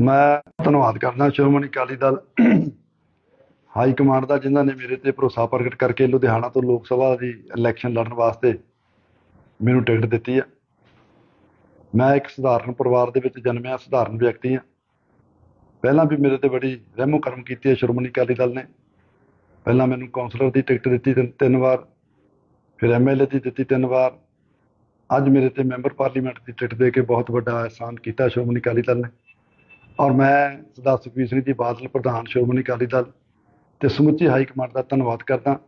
ਮੈਂ ਧੰਨਵਾਦ ਕਰਦਾ ਸ਼੍ਰੋਮਣੀ ਅਕਾਲੀ ਦਲ ਹਾਈ ਕਮਾਂਡ ਦਾ, ਜਿਨ੍ਹਾਂ ਨੇ ਮੇਰੇ ਤੇ ਭਰੋਸਾ ਪ੍ਰਗਟ ਕਰਕੇ ਲੁਧਿਆਣਾ ਤੋਂ ਲੋਕ ਸਭਾ ਦੀ ਇਲੈਕਸ਼ਨ ਲੜਨ ਵਾਸਤੇ ਮੈਨੂੰ ਟਿਕਟ ਦਿੱਤੀ ਹੈ ਮੈਂ ਇੱਕ ਸਧਾਰਨ ਪਰਿਵਾਰ ਦੇ ਵਿੱਚ ਜਨਮਿਆ, ਸਧਾਰਨ ਵਿਅਕਤੀ ਹਾਂ ਪਹਿਲਾਂ ਵੀ ਮੇਰੇ ਤੇ ਬੜੀ ਰਹਿਮੋ ਕਰਮ ਕੀਤੀ ਹੈ ਸ਼੍ਰੋਮਣੀ ਅਕਾਲੀ ਦਲ ਨੇ। ਪਹਿਲਾਂ ਮੈਨੂੰ ਕਾਉਂਸਲਰ ਦੀ ਟਿਕਟ ਦਿੱਤੀ ਤਿੰਨ- ਤਿੰਨ ਵਾਰ, ਫਿਰ ਐਮਐਲਏ ਦੀ ਦਿੱਤੀ ਤਿੰਨ ਵਾਰ। ਅੱਜ ਮੇਰੇ ਤੇ ਮੈਂਬਰ ਪਾਰਲੀਮੈਂਟ ਦੀ ਟਿਕਟ ਦੇ ਕੇ ਬਹੁਤ ਵੱਡਾ ਅਹਿਸਾਨ ਕੀਤਾ ਸ਼੍ਰੋਮਣੀ ਅਕਾਲੀ ਦਲ ਨੇ। ਔਰ ਮੈਂ ਸਰਦਾਰ ਸੁਖਬੀਰ ਸਿੰਘ ਜੀ ਬਾਦਲ ਪ੍ਰਧਾਨ ਸ਼੍ਰੋਮਣੀ ਅਕਾਲੀ ਦਲ ਤੇ ਸਮੁੱਚੀ ਹਾਈ ਕਮਾਂਡ ਦਾ ਧੰਨਵਾਦ ਕਰਦਾ।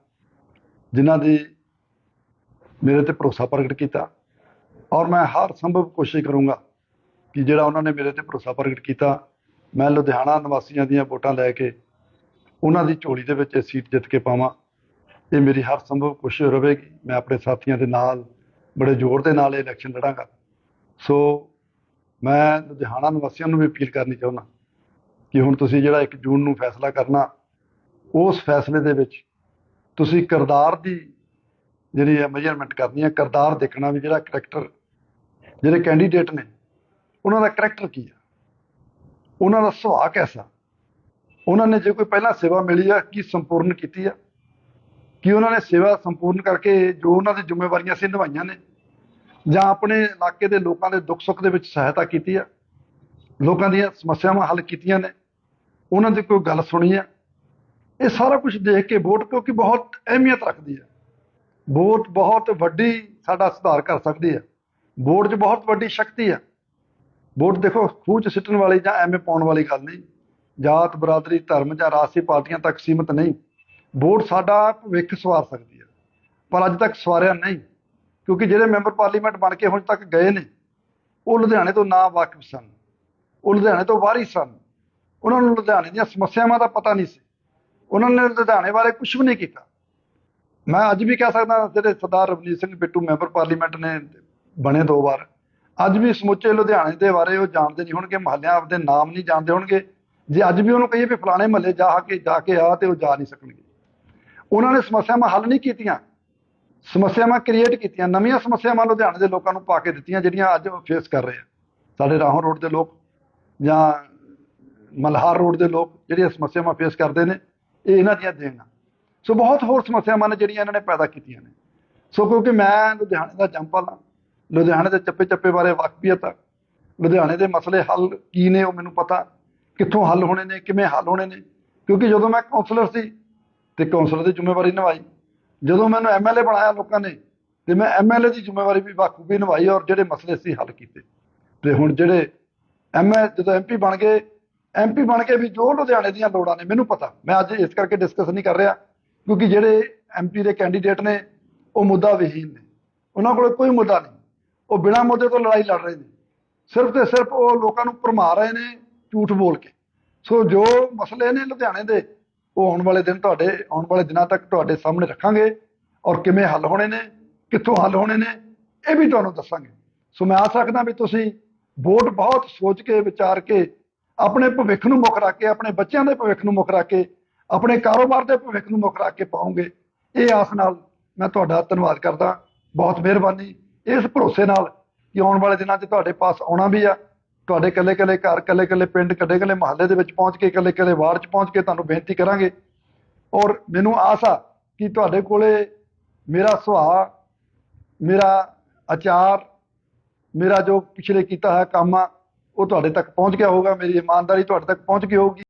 ਜਿਨ੍ਹਾਂ ਦੀ ਮੇਰੇ ਤੇ ਭਰੋਸਾ ਪ੍ਰਗਟ ਕੀਤਾ। ਔਰ ਮੈਂ ਹਰ ਸੰਭਵ ਕੋਸ਼ਿਸ਼ ਕਰੂੰਗਾ ਕਿ ਜਿਹੜਾ ਉਹਨਾਂ ਨੇ ਮੇਰੇ ਤੇ ਭਰੋਸਾ ਪ੍ਰਗਟ ਕੀਤਾ, ਮੈਂ ਲੁਧਿਆਣਾ ਨਿਵਾਸੀਆਂ ਦੀਆਂ ਵੋਟਾਂ ਲੈ ਕੇ ਉਹਨਾਂ ਦੀ ਝੋਲੀ ਦੇ ਵਿੱਚ ਇਹ ਸੀਟ ਜਿੱਤ ਕੇ ਪਾਵਾਂ। ਇਹ ਮੇਰੀ ਹਰ ਸੰਭਵ ਕੋਸ਼ਿਸ਼ ਰਹੇਗੀ। ਮੈਂ ਆਪਣੇ ਸਾਥੀਆਂ ਦੇ ਨਾਲ, ਬੜੇ ਜ਼ੋਰ ਦੇ ਨਾਲ ਇਹ ਇਲੈਕਸ਼ਨ ਲੜਾਂਗਾ। ਸੋ ਮੈਂ ਲੁਧਿਆਣਾ ਨਿਵਾਸੀਆਂ ਨੂੰ ਵੀ ਅਪੀਲ ਕਰਨੀ ਚਾਹੁੰਦਾ ਕਿ ਹੁਣ ਤੁਸੀਂ ਜਿਹੜਾ 1 ਜੂਨ ਨੂੰ ਫੈਸਲਾ ਕਰਨਾ, ਉਸ ਫੈਸਲੇ ਦੇ ਵਿੱਚ ਤੁਸੀਂ ਕਿਰਦਾਰ ਦੀ ਜਿਹੜੀ ਹੈ ਮੈਜਰਮੈਂਟ ਕਰਨੀ ਹੈ, ਕਿਰਦਾਰ ਦੇਖਣਾ ਵੀ ਜਿਹੜਾ ਕਰੈਕਟਰ ਜਿਹੜੇ ਕੈਂਡੀਡੇਟ ਨੇ, ਉਹਨਾਂ ਦਾ ਕਰੈਕਟਰ ਕੀ ਹੈ? ਉਹਨਾਂ ਦਾ ਸੁਭਾਅ ਕੈਸਾ? ਉਹਨਾਂ ਨੇ ਜੇ ਕੋਈ ਪਹਿਲਾਂ ਸੇਵਾ ਮਿਲੀ ਆ, ਕੀ ਸੰਪੂਰਨ ਕੀਤੀ ਆ? ਕਿ ਉਹਨਾਂ ਨੇ ਸੇਵਾ ਸੰਪੂਰਨ ਕਰਕੇ ਜੋ ਉਹਨਾਂ ਦੀ ਜ਼ਿੰਮੇਵਾਰੀਆਂ ਸੀ ਨਿਭਾਈਆਂ ਨੇ ਜਾਂ ਆਪਣੇ ਇਲਾਕੇ ਦੇ ਲੋਕਾਂ ਦੇ ਦੁੱਖ ਸੁੱਖ ਦੇ ਵਿੱਚ ਸਹਾਇਤਾ ਕੀਤੀ ਆ। ਲੋਕਾਂ ਦੀਆਂ ਸਮੱਸਿਆਵਾਂ ਹੱਲ ਕੀਤੀਆਂ ਨੇ। ਉਹਨਾਂ ਦੀ ਕੋਈ ਗੱਲ ਸੁਣੀ ਆ। ਇਹ ਸਾਰਾ ਕੁਝ ਦੇਖ ਕੇ ਵੋਟ ਕਿਉਂਕਿ ਬਹੁਤ ਅਹਿਮੀਅਤ ਰੱਖਦੀ ਹੈ ਵੋਟ ਬਹੁਤ ਵੱਡੀ ਸਾਡਾ ਸੁਧਾਰ ਕਰ ਸਕਦੀ ਹੈ ਵੋਟ 'ਚ ਬਹੁਤ ਵੱਡੀ ਸ਼ਕਤੀ ਹੈ ਵੋਟ ਦੇਖੋ, ਖੂਹ 'ਚ ਸਿੱਟਣ ਵਾਲੀ ਜਾਂ ਐਵੇਂ ਪਾਉਣ ਵਾਲੀ ਗੱਲ ਨਹੀਂ। ਜਾਤ, ਬਰਾਦਰੀ, ਧਰਮ ਜਾਂ ਰਾਜਸੀ ਪਾਰਟੀਆਂ ਤੱਕ ਸੀਮਤ ਨਹੀਂ। ਵੋਟ ਸਾਡਾ ਭਵਿੱਖ ਸਵਾਰ ਸਕਦੀ ਹੈ ਪਰ ਅੱਜ ਤੱਕ ਸਵਾਰਿਆ ਨਹੀਂ। ਕਿਉਂਕਿ ਜਿਹੜੇ ਮੈਂਬਰ ਪਾਰਲੀਮੈਂਟ ਬਣ ਕੇ ਹੁਣ ਤੱਕ ਗਏ ਨੇ, ਉਹ ਲੁਧਿਆਣੇ ਤੋਂ ਨਾ ਵਾਕਿਫ ਸਨ, ਉਹ ਲੁਧਿਆਣੇ ਤੋਂ ਬਾਹਰੀ ਸਨ। ਉਹਨਾਂ ਨੂੰ ਲੁਧਿਆਣੇ ਦੀਆਂ ਸਮੱਸਿਆਵਾਂ ਦਾ ਪਤਾ ਨਹੀਂ ਸੀ। ਉਹਨਾਂ ਨੇ ਲੁਧਿਆਣੇ ਬਾਰੇ ਕੁਝ ਵੀ ਨਹੀਂ ਕੀਤਾ। ਮੈਂ ਅੱਜ ਵੀ ਕਹਿ ਸਕਦਾ, ਜਿਹੜੇ ਸਰਦਾਰ ਰਵਨੀਤ ਸਿੰਘ ਬਿੱਟੂ ਮੈਂਬਰ ਪਾਰਲੀਮੈਂਟ ਨੇ ਬਣੇ ਦੋ ਵਾਰ, ਅੱਜ ਵੀ ਸਮੁੱਚੇ ਲੁਧਿਆਣੇ ਦੇ ਬਾਰੇ ਉਹ ਜਾਣਦੇ ਨਹੀਂ ਹੋਣਗੇ, ਮਹੱਲਿਆਂ ਆਪਦੇ ਨਾਮ ਨਹੀਂ ਜਾਣਦੇ ਹੋਣਗੇ। ਜੇ ਅੱਜ ਵੀ ਉਹਨੂੰ ਕਹੀਏ ਵੀ ਫਲਾਣੇ ਮਹੱਲੇ ਜਾ ਕੇ ਜਾ ਕੇ ਆ ਤੇ ਉਹ ਜਾ ਨਹੀਂ ਸਕਣਗੇ। ਉਹਨਾਂ ਨੇ ਸਮੱਸਿਆਵਾਂ ਹੱਲ ਨਹੀਂ ਕੀਤੀਆਂ। ਸਮੱਸਿਆਵਾਂ ਕ੍ਰੀਏਟ ਕੀਤੀਆਂ, ਨਵੀਆਂ ਸਮੱਸਿਆਵਾਂ ਲੁਧਿਆਣੇ ਦੇ ਲੋਕਾਂ ਨੂੰ ਪਾ ਕੇ ਦਿੱਤੀਆਂ, ਜਿਹੜੀਆਂ ਅੱਜ ਫੇਸ ਕਰ ਰਹੇ ਆ। ਸਾਡੇ ਰਾਹੋਂ ਰੋਡ ਦੇ ਲੋਕ ਜਾਂ ਮਲਹਾਰ ਰੋਡ ਦੇ ਲੋਕ ਜਿਹੜੀਆਂ ਸਮੱਸਿਆਵਾਂ ਫੇਸ ਕਰਦੇ ਨੇ, ਇਹ ਇਹਨਾਂ ਦੀਆਂ ਦੇਣਾ। ਸੋ ਬਹੁਤ ਹੋਰ ਸਮੱਸਿਆਵਾਂ ਨੇ ਜਿਹੜੀਆਂ ਇਹਨਾਂ ਨੇ ਪੈਦਾ ਕੀਤੀਆਂ ਨੇ। ਸੋ ਕਿਉਂਕਿ ਮੈਂ ਲੁਧਿਆਣੇ ਦਾ ਜੰਪਲ ਹਾਂ ਲੁਧਿਆਣੇ ਦੇ ਚੱਪੇ ਚੱਪੇ ਬਾਰੇ ਵਾਕਫੀਅਤ ਆ ਲੁਧਿਆਣੇ ਦੇ ਮਸਲੇ ਹੱਲ ਕੀ ਨੇ ਉਹ ਮੈਨੂੰ ਪਤਾ, ਕਿੱਥੋਂ ਹੱਲ ਹੋਣੇ ਨੇ, ਕਿਵੇਂ ਹੱਲ ਹੋਣੇ ਨੇ, ਕਿਉਂਕਿ ਜਦੋਂ ਮੈਂ ਕਾਉਂਸਲਰ ਸੀ ਤੇ ਕਾਉਂਸਲਰ ਦੀ ਜ਼ਿੰਮੇਵਾਰੀ ਨਿਭਾਈ ਜਦੋਂ ਮੈਨੂੰ ਐਮਐਲਏ ਬਣਾਇਆ ਲੋਕਾਂ ਨੇ, ਤੇ ਮੈਂ ਐਮਐਲਏ ਦੀ ਜ਼ਿੰਮੇਵਾਰੀ ਵੀ ਬਾਖੂਬੀ ਨਿਭਾਈ ਔਰ ਜਿਹੜੇ ਮਸਲੇ ਸੀ ਹੱਲ ਕੀਤੇ। ਤੇ ਹੁਣ ਜਿਹੜੇ ਐਮਐ ਜਦੋਂ ਐਮਪੀ ਬਣ ਗਏ ਐਮਪੀ ਬਣ ਕੇ ਵੀ ਜੋ ਲੁਧਿਆਣੇ ਦੀਆਂ ਲੋੜਾਂ ਨੇ, ਮੈਨੂੰ ਪਤਾ, ਮੈਂ ਅੱਜ ਇਸ ਕਰਕੇ ਡਿਸਕਸ ਨਹੀਂ ਕਰ ਰਿਹਾ, ਕਿਉਂਕਿ ਜਿਹੜੇ ਐਮਪੀ ਦੇ ਕੈਂਡੀਡੇਟ ਨੇ, ਉਹ ਮੁੱਦਾ ਵਿਹੀਨ ਨੇ। ਉਹਨਾਂ ਕੋਲ ਕੋਈ ਮੁੱਦਾ ਨਹੀਂ। ਉਹ ਬਿਨਾਂ ਮੁੱਦੇ ਤੋਂ ਲੜਾਈ ਲੜ ਰਹੇ ਨੇ। ਸਿਰਫ ਤੇ ਸਿਰਫ ਉਹ ਲੋਕਾਂ ਨੂੰ ਭਰਮਾ ਰਹੇ ਨੇ ਝੂਠ ਬੋਲ ਕੇ। ਸੋ ਜੋ ਮਸਲੇ ਨੇ ਲੁਧਿਆਣੇ ਦੇ ਉਹ ਆਉਣ ਵਾਲੇ ਦਿਨ ਤੁਹਾਡੇ, ਆਉਣ ਵਾਲੇ ਦਿਨਾਂ ਤੱਕ ਤੁਹਾਡੇ ਸਾਹਮਣੇ ਰੱਖਾਂਗੇ ਔਰ ਕਿਵੇਂ ਹੱਲ ਹੋਣੇ ਨੇ, ਕਿੱਥੋਂ ਹੱਲ ਹੋਣੇ ਨੇ, ਇਹ ਵੀ ਤੁਹਾਨੂੰ ਦੱਸਾਂਗੇ। ਸੋ ਮੈਂ ਆਸ ਰੱਖਦਾ ਵੀ ਤੁਸੀਂ ਵੋਟ ਬਹੁਤ ਸੋਚ ਕੇ, ਵਿਚਾਰ ਕੇ, ਆਪਣੇ ਭਵਿੱਖ ਨੂੰ ਮੁੱਖ ਰੱਖ ਕੇ, ਆਪਣੇ ਬੱਚਿਆਂ ਦੇ ਭਵਿੱਖ ਨੂੰ ਮੁੱਖ ਰੱਖ ਕੇ, ਆਪਣੇ ਕਾਰੋਬਾਰ ਦੇ ਭਵਿੱਖ ਨੂੰ ਮੁੱਖ ਰੱਖ ਕੇ ਪਾਉਂਗੇ ਇਹ ਆਸ ਨਾਲ ਮੈਂ ਤੁਹਾਡਾ ਧੰਨਵਾਦ ਕਰਦਾ। ਬਹੁਤ ਮਿਹਰਬਾਨੀ। ਇਸ ਭਰੋਸੇ ਨਾਲ ਕਿ ਆਉਣ ਵਾਲੇ ਦਿਨਾਂ 'ਚ ਤੁਹਾਡੇ ਪਾਸ ਆਉਣਾ ਵੀ ਆ। ਤੁਹਾਡੇ ਕੱਲੇ ਕੱਲੇ ਘਰ ਕੱਲੇ ਕੱਲੇ ਪਿੰਡ ਕੱਲੇ ਕੱਲੇ ਮਹੱਲੇ ਦੇ ਵਿੱਚ ਪਹੁੰਚ ਕੇ ਕੱਲੇ ਕੱਲੇ ਵਾਰਡ 'ਚ ਪਹੁੰਚ ਕੇ ਤੁਹਾਨੂੰ ਬੇਨਤੀ ਕਰਾਂਗੇ। ਔਰ ਮੈਨੂੰ ਆਸ ਆ ਕਿ ਤੁਹਾਡੇ ਕੋਲੇ ਮੇਰਾ ਸੁਭਾਅ, ਮੇਰਾ ਆਚਾਰ, ਮੇਰਾ ਜੋ ਪਿਛਲੇ ਕੀਤਾ ਹੈ ਕੰਮ ਆ, ਉਹ ਤੁਹਾਡੇ ਤੱਕ ਪਹੁੰਚ ਗਿਆ ਹੋਊਗਾ, ਮੇਰੀ ਇਮਾਨਦਾਰੀ ਤੁਹਾਡੇ ਤੱਕ ਪਹੁੰਚ ਗਈ ਹੋਊਗੀ।